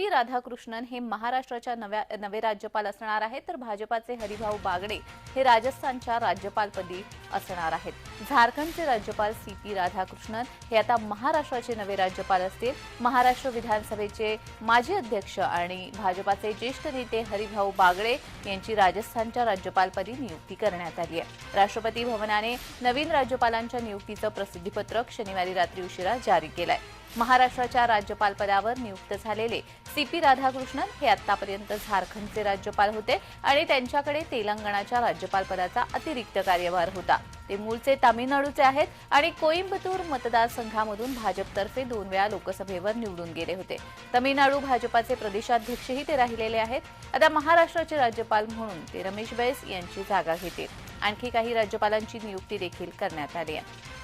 P Radhakrishnan हे महाराष्ट्राच्या नव्या नवे राज्यपाल असणार आहेत. तर भाजपाचे हरिभाऊ बागडे हे राजस्थानच्या राज्यपालपदी असणार आहेत. झारखंडचे राज्यपाल सी पी राधाकृष्णन हे आता महाराष्ट्राचे नवे राज्यपाल असतील. महाराष्ट्र विधानसभेचे माजी अध्यक्ष आणि भाजपाचे ज्येष्ठ नेते हरिभाऊ बागडे यांची राजस्थानच्या राज्यपालपदी नियुक्ती करण्यात आली आहे. राष्ट्रपती भवनाने नवीन राज्यपालांच्या नियुक्तीचं प्रसिद्धीपत्रक शनिवारी रात्री उशिरा जारी केलंय. महाराष्ट्राच्या राज्यपालपदावर नियुक्त झालेले सी पी राधाकृष्णन हे आतापर्यंत झारखंडचे राज्यपाल होते आणि त्यांच्याकडे तेलंगणाच्या राज्यपालपदाचा अतिरिक्त कार्यभार होता. ते मूळचे तामिळनाडूचे आहेत आणि कोईम्बतूर मतदारसंघामधून भाजपतर्फे दोन वेळा लोकसभेवर निवडून गेले होते. तमिळनाडू भाजपाचे प्रदेशाध्यक्षही ते राहिलेले आहेत. आता महाराष्ट्राचे राज्यपाल म्हणून ते रमेश बैस यांची जागा घेतील. आणखी काही राज्यपालांची नियुक्ती देखील करण्यात आली आहे.